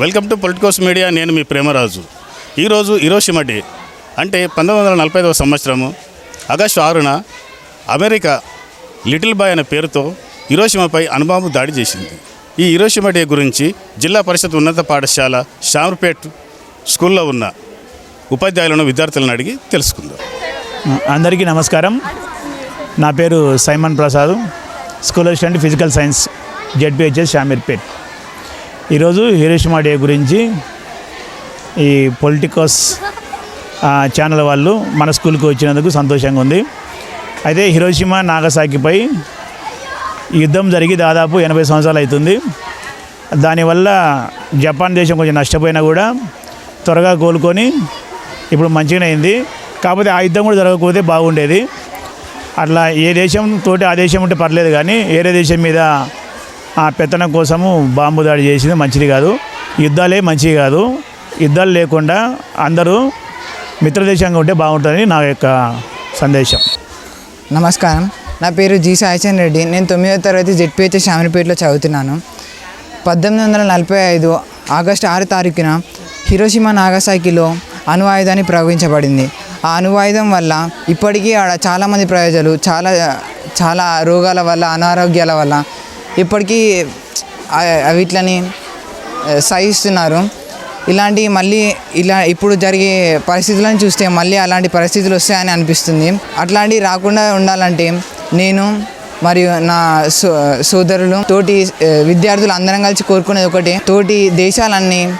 Welcome to Politicos media నేను మీ ప్రేమరాజు. ఈరోజు ఇరోషిమా day. అంటే పంతొమ్మిది వందల నలభై ఐదవ సంవత్సరము ఆగస్టు ఆరున అమెరికా లిటిల్ బాయ్ అనే పేరుతో ఇరోషిమాపై అనుబాంబు దాడి చేసింది. ఈ ఇరోషిమా డే గురించి జిల్లా పరిషత్ ఉన్నత పాఠశాల షామర్పేట్ స్కూల్లో ఉన్న ఉపాధ్యాయులను విద్యార్థులను అడిగి తెలుసుకుందాం. అందరికీ నమస్కారం. నా పేరు Simon Prasad. School assistant physical science ZPHS Shamirpet ఈరోజు హిరోషిమా డే గురించి ఈ పొలిటికస్ ఛానల్ వాళ్ళు మన స్కూల్కి వచ్చినందుకు సంతోషంగా ఉంది. అయితే హిరోషిమా నాగసాకిపై యుద్ధం జరిగి దాదాపు ఎనభై సంవత్సరాలు అవుతుంది. దానివల్ల జపాన్ దేశం కొంచెం నష్టపోయినా కూడా త్వరగా కోలుకొని ఇప్పుడు మంచిగానే అయింది. కాకపోతే ఆ యుద్ధం కూడా జరగకపోతే బాగుండేది. అట్లా ఏ దేశం తోటి ఆ దేశం ఉంటే పర్లేదు కానీ వేరే దేశం మీద ఆ పెత్తనం కోసము బాంబు దాడి చేసింది మంచిది కాదు. యుద్ధాలే మంచిది కాదు. యుద్ధాలు లేకుండా అందరూ మిత్రదేశంగా ఉంటే బాగుంటుందని నా యొక్క సందేశం. నమస్కారం. నా పేరు జి సాయిచంద్ రెడ్డి. నేను తొమ్మిదో తరగతి జెడ్పిహెచ్ శామరిపేటలో చదువుతున్నాను. పద్దెనిమిది వందల నలభై ఐదు ఆగస్టు ఆరు తారీఖున హిరోషిమా నాగసాకిలో అణువాయుధాన్ని ప్రవహించబడింది ప్రయోగించబడింది. ఆ అణువాయుధం వల్ల ఇప్పటికీ ఆడ చాలామంది ప్రజలు చాలా చాలా రోగాల వల్ల అనారోగ్యాల వల్ల ఇప్పటికీ ఆ- వీటిని సహిస్తున్నారు. ఇలాంటి మళ్ళీ ఇలా ఇప్పుడు జరిగే పరిస్థితులను చూస్తే మళ్ళీ అలాంటి పరిస్థితులు వస్తాయని అనిపిస్తుంది. అట్లాంటివి రాకుండా ఉండాలంటే నేను మరియు నా సో సోదరులు తోటి విద్యార్థులు అందరం కలిసి కోరుకునేది ఒకటి. తోటి దేశాలన్నీ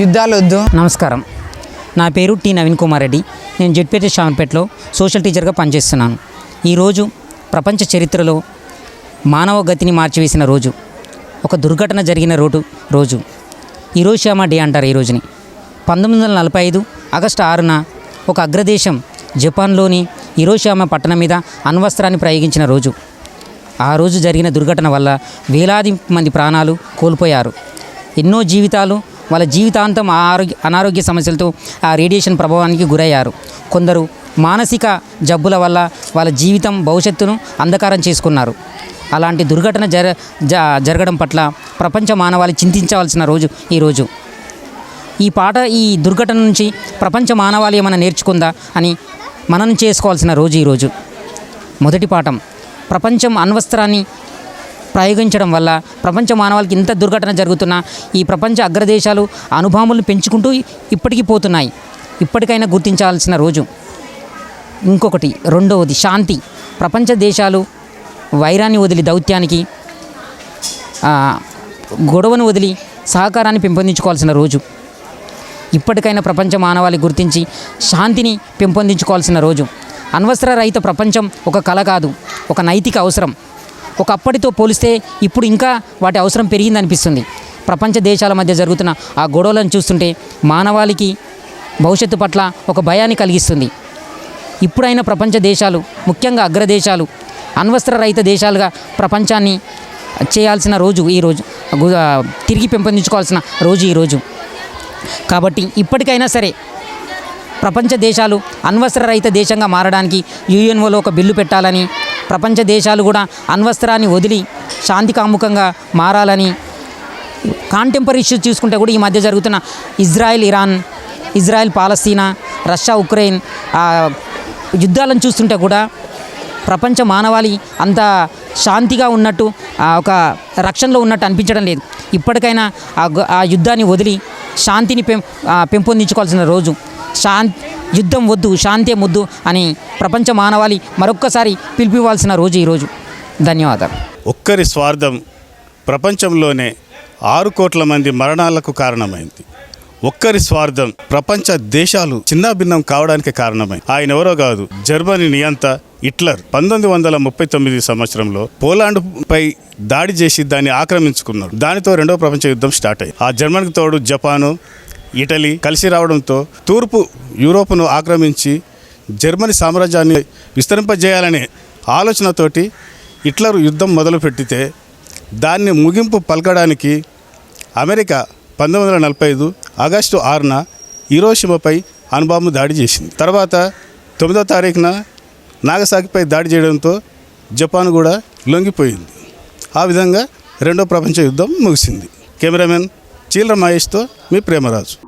యుద్ధాలు వద్దు. నమస్కారం. నా పేరు టి నవీన్ కుమార్ రెడ్డి. నేను జడ్పేట షాన్పేటలో సోషల్ టీచర్గా పనిచేస్తున్నాను. ఈరోజు ప్రపంచ చరిత్రలో మానవ గతిని మార్చివేసిన రోజు. ఒక దుర్ఘటన జరిగిన రోడ్డు రోజు. ఇరోషియామా డే అంటారు ఈ రోజుని. పంతొమ్మిది వందల నలభై ఐదు ఆగస్టు ఆరున ఒక అగ్రదేశం జపాన్లోని ఇరోషియామా పట్టణం మీద అణ్వస్త్రాన్ని ప్రయోగించిన రోజు. ఆ రోజు జరిగిన దుర్ఘటన వల్ల వేలాది మంది ప్రాణాలు కోల్పోయారు. ఎన్నో జీవితాలు వాళ్ళ జీవితాంతం ఆరోగ్య అనారోగ్య సమస్యలతో ఆ రేడియేషన్ ప్రభావానికి గురయ్యారు. కొందరు మానసిక జబ్బుల వల్ల వాళ్ళ జీవితం భవిష్యత్తును అంధకారం చేసుకున్నారు. అలాంటి దుర్ఘటన జర జరగడం పట్ల ప్రపంచ మానవాళి చింతించవలసిన రోజు ఈరోజు ఈ పాట ఈ దుర్ఘటన నుంచి ప్రపంచ మానవాళి ఏమైనా నేర్చుకుందా అని మనం చేసుకోవాల్సిన రోజు ఈరోజు మొదటి పాఠం ప్రపంచం అణ్వస్త్రాన్ని ప్రయోగించడం వల్ల ప్రపంచ మానవాళికి ఇంత దుర్ఘటన జరుగుతున్నా ఈ ప్రపంచ అగ్రదేశాలు అణుబాంబులను పెంచుకుంటూ ఇప్పటికీ పోతున్నాయి. ఇప్పటికైనా గుర్తించాల్సిన రోజు. ఇంకొకటి రెండవది శాంతి. ప్రపంచ దేశాలు వైరాన్ని వదిలి దౌత్యానికి గొడవను వదిలి సహకారాన్ని పెంపొందించుకోవాల్సిన రోజు. ఇప్పటికైనా ప్రపంచ మానవాళి గుర్తించి శాంతిని పెంపొందించుకోవాల్సిన రోజు. అన్వస్త్ర రహిత ప్రపంచం ఒక కళ కాదు ఒక నైతిక అవసరం. ఒకప్పటితో పోలిస్తే ఇప్పుడు ఇంకా వాటి అవసరం పెరిగింది అనిపిస్తుంది ప్రపంచ దేశాల మధ్య జరుగుతున్న ఆ గొడవలను చూస్తుంటే మానవాళికి భవిష్యత్తు పట్ల ఒక భయాన్ని కలిగిస్తుంది. ఇప్పుడైనా ప్రపంచ దేశాలు ముఖ్యంగా అగ్రదేశాలు అణ్వస్త్ర రహిత దేశాలుగా ప్రపంచాన్ని చేయాల్సిన రోజు ఈరోజు తిరిగి పెంపొందించుకోవాల్సిన రోజు ఈరోజు కాబట్టి ఇప్పటికైనా సరే ప్రపంచ దేశాలు అణ్వస్త్ర రహిత దేశంగా మారడానికి యుఎన్ఓలో ఒక బిల్లు పెట్టాలని ప్రపంచ దేశాలు కూడా అణ్వస్త్రాన్ని వదిలి శాంతి కాముఖంగా మారాలని కాంటెంపరీ ఇష్యూస్ చూసుకుంటే కూడా ఈ మధ్య జరుగుతున్న Israel Iran Israel Palestine Russia Ukraine యుద్ధాలను చూస్తుంటే కూడా ప్రపంచ మానవాళి అంత శాంతిగా ఉన్నట్టు ఆ, ఒక రక్షణలో ఉన్నట్టు అనిపించడం లేదు. ఇప్పటికైనా ఆ గ- ఆ యుద్ధాన్ని వదిలి శాంతిని పెం పెంపొందించుకోవాల్సిన రోజు. శాంతి యుద్ధం వద్దు శాంతే ముద్దు అని ప్రపంచ మానవాళి మరొక్కసారి పిలిపివ్వాల్సిన రోజు ఈరోజు ధన్యవాదాలు. ఒక్కరి స్వార్థం ప్రపంచంలోనే ఆరు కోట్ల మంది మరణాలకు కారణమైంది. ఒక్కరి స్వార్థం ప్రపంచ దేశాలు చిన్నాభిన్నం కావడానికి కారణమే. ఆయన ఎవరో కాదు జర్మనీ నియంత హిట్లర్. పంతొమ్మిది వందల ముప్పై తొమ్మిది సంవత్సరంలో పోలాండ్ పై దాడి చేసి దాన్ని ఆక్రమించుకున్నారు దానితో రెండవ ప్రపంచ యుద్ధం స్టార్ట్ అయ్యింది. ఆ జర్మనీకి తోడు జపాను ఇటలీ కలిసి రావడంతో తూర్పు యూరోప్ను ఆక్రమించి జర్మనీ సామ్రాజ్యాన్ని విస్తరింపజేయాలనే ఆలోచనతోటి హిట్లర్ యుద్ధం మొదలుపెట్టితే దాన్ని ముగింపు పలకడానికి అమెరికా పంతొమ్మిది వందల నలభై ఐదు ఆగస్టు ఆరున హీరోషిమపై అణుబాంబు దాడి చేసింది. తర్వాత తొమ్మిదో తారీఖున నాగసాకిపై దాడి చేయడంతో జపాన్ కూడా లొంగిపోయింది. ఆ విధంగా రెండో ప్రపంచ యుద్ధం ముగిసింది. కెమెరామెన్ చీలర మహేష్తో మీ Premaraju.